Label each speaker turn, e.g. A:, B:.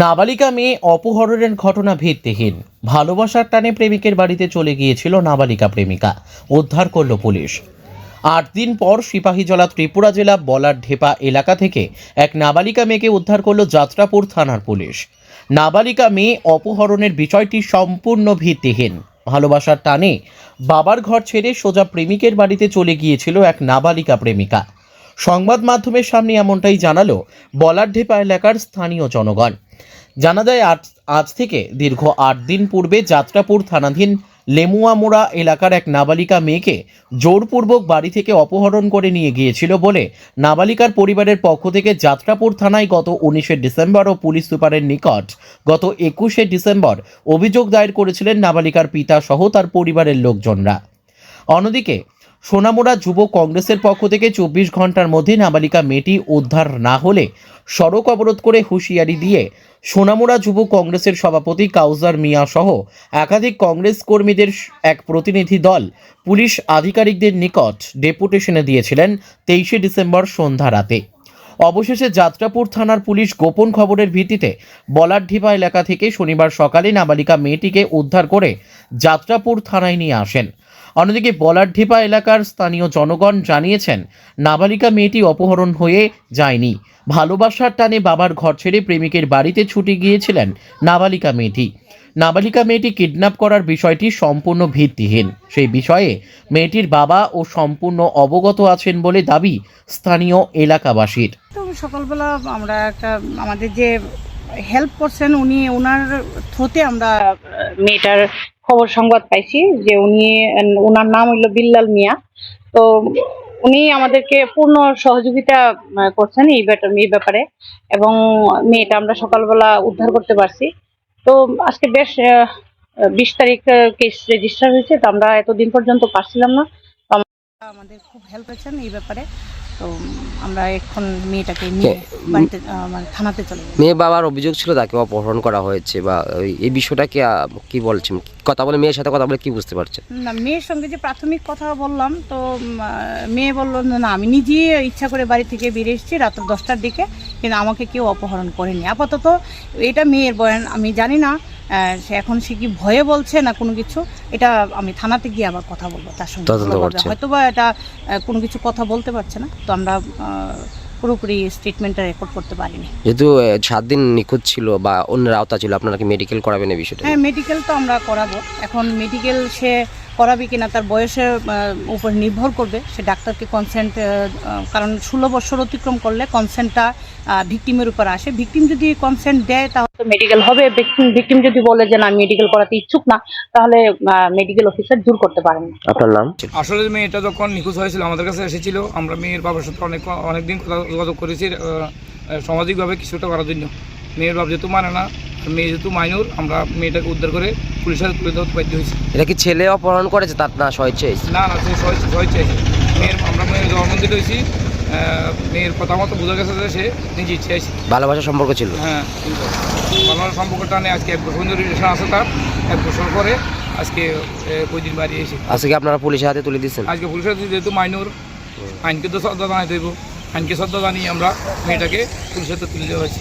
A: নাবালিকা মেয়ে অপহরণের ঘটনা ভিত্তিহীন। ভালোবাসার টানে প্রেমিকের বাড়িতে চলে গিয়েছিল নাবালিকা প্রেমিকা। উদ্ধার করল পুলিশ। আট দিন পর সিপাহীজলা ত্রিপুরা জেলা বলার ঢেপা এলাকা থেকে এক নাবালিকা মেয়েকে উদ্ধার করল যাত্রাপুর থানার পুলিশ। নাবালিকা মেয়ে অপহরণের বিষয়টি সম্পূর্ণ ভিত্তিহীন। ভালোবাসার টানে বাবার ঘর ছেড়ে সোজা প্রেমিকের বাড়িতে চলে গিয়েছিল এক নাবালিকা প্রেমিকা। সংবাদ মাধ্যমের সামনে এমনটাই জানালো বলারঢেপা এলাকার স্থানীয় জনগণ। জানা যায়, আজ আজ থেকে দীর্ঘ আট দিন পূর্বে যাত্রাপুর থানাধীন লেমুয়ামোড়া এলাকার এক নাবালিকা মেয়েকে জোরপূর্বক বাড়ি থেকে অপহরণ করে নিয়ে গিয়েছিল বলে নাবালিকার পরিবারের পক্ষ থেকে যাত্রাপুর থানায় গত উনিশে ডিসেম্বর ও পুলিশ সুপারের নিকট গত একুশে ডিসেম্বর অভিযোগ দায়ের করেছিলেন নাবালিকার পিতা সহ তার পরিবারের লোকজনরা। অন্যদিকে সোনামুড়া যুব কংগ্রেসের পক্ষ থেকে চব্বিশ ঘণ্টার মধ্যে নাবালিকা মেয়েটি উদ্ধার না হলে সড়ক অবরোধ করে হুঁশিয়ারি দিয়ে সোনামুড়া যুব কংগ্রেসের সভাপতি কাউজার মিয়া সহ একাধিক কংগ্রেস কর্মীদের এক প্রতিনিধি দল পুলিশ আধিকারিকদের নিকট ডেপুটেশনে দিয়েছিলেন তেইশে ডিসেম্বর সন্ধ্যা রাতে। অবশেষে যাত্রাপুর থানার পুলিশ গোপন খবরের ভিত্তিতে বলারঢিপা এলাকা থেকে শনিবার সকালে নাবালিকা মেয়েটিকে উদ্ধার করে যাত্রাপুর থানায় নিয়ে আসেন। অন্যদিকে বলারঢিপা এলাকার স্থানীয় জনগণ জানিয়েছেন, নাবালিকা মেয়েটি অপহরণ হয়ে যায়নি। ভালোবাসার টানে বাবার ঘর ছেড়ে প্রেমিকের বাড়িতে ছুটে গিয়েছিলেন নাবালিকা মেয়েটি। নাবালিকা মেয়েটি কিডন্যাপ করার বিষয়টি সম্পূর্ণ ভিত্তিহীন। সেই বিষয়ে মেয়েটির বাবা ও সম্পূর্ণ অবগত আছেন বলে দাবি স্থানীয় এলাকাবাসীর।
B: সকালবেলা আমরা একটা আমাদের যে হেল্প করছেন উনি ওনার থ্রুতে আমরা মেয়েটার খবর সংবাদ পাইছি যে উনি ওনার নাম হইল বিল্লাল মিয়া। তো উনি আমাদেরকে পূর্ণ সহযোগিতা করছেন এই এই ব্যাপারে এবং মেয়েটা আমরা সকালবেলা উদ্ধার করতে পারছি। তো আজকে বেশ বিশ তারিখ কেস রেজিস্টার হয়েছে, তো আমরা এতদিন পর্যন্ত পারছিলাম না। আমাদের খুব হেল্প হয়েছেন এই ব্যাপারে। তো আমরা এখন মেয়েটাকে নিয়ে বাড়িতে মানে থানাতে চলে যাব
C: মেয়ে বাবার অভিযোগ ছিল তাকে অপহরণ করা হয়েছে বা ওই- এই বিষয়টা কি আহ, কি বলছেন? কথা বলে মেয়ের সাথে কথা বলে কি বুঝতে পারছেন?
B: না মেয়ের সঙ্গে যে প্রাথমিক কথা বললাম তো উম, আহ, মেয়ে বলল না আমি নিজেই ইচ্ছা করে বাড়ি থেকে বেরিয়ে এসেছি রাত দশটার দিকে কিন্তু আমাকে কেউ অপহরণ করেনি। আপাতত এটা মেয়ের বয়ান আমি জানি না আহ, সে এখন সে কি ভয়ে বলছে না কোনো কিছু এটা আমি থানাতে গিয়ে আবার কথা বলব তার সঙ্গে।
C: তদন্ত
B: ভালোভাবে।
C: করছে।
B: হয়তো বা এটা আহ, কোনো কিছু কথা বলতে পারছে না তো আমরা পুরোপুরি স্টেটমেন্টটা রেকর্ড করতে পারিনি।
C: যেহেতু সাত দিন নিখোঁজ ছিল বা অন্যের আওতা ছিল আপনারা কি মেডিকেল করাবেন এই বিষয়টা
B: হ্যাঁ মেডিকেল তো আমরা করাবো। এখন মেডিকেল সে করাবে কিনা তার বয়সের উপর নির্ভর করবে। সে ডাক্তারকে কনসেন্ট কারণ ষোলো বছর অতিক্রম করলে কনসেন্টটা ভিকটিমের উপর আসে। ভিকটিম যদি কনসেন্ট দেয় তাহলে তো মেডিকেল হবে। ভিকটিম যদি বলে যে না মেডিকেল করাতে ইচ্ছুক না তাহলে মেডিকেল অফিসার দূর করতে পারেন।
C: আপনার নাম?
D: আসলে মেয়েটা যখন নিখোঁজ হয়েছিল আমাদের কাছে এসেছিল। আমরা মেয়ের বাবার সাথে অনেক অনেকদিন যোগাযোগ করেছি। সামাজিকভাবে কিছুটা করার জন্য মেয়ের বাপ যেহেতু মানে না মেয়ে যেহেতু মাইনর আমরা মেয়েটাকে উদ্ধার করে পুলিশের হাতে তুলে দেওয়াতে বাধ্য হয়েছি।
C: এটা কি ছেলে অপহরণ করেছে তার না স্বেচ্ছে
D: না না সে সহজ মেয়ের আমরা মেয়ের জবানবন্দি রয়েছি। মেয়ের কথা মতো বোঝা গেছে যে সে নিজে ইচ্ছে আছে
C: ভালোবাসার সম্পর্ক ছিল।
D: হ্যাঁ কিন্তু ভালো সম্পর্কটা নেই। আজকে এক বছর রিলেশন আছে তার। এক বছর পরে আজকে কই দিন বাড়ি এসে।
C: আজকে আপনারা পুলিশের হাতে তুলে দিচ্ছেন
D: আজকে পুলিশের যেহেতু মাইনর। আইনকে তো শ্রদ্ধা জানাই দেবো। আইনকে শ্রদ্ধা জানিয়ে আমরা মেয়েটাকে পুলিশের হাতে তুলে দেওয়া হয়েছে।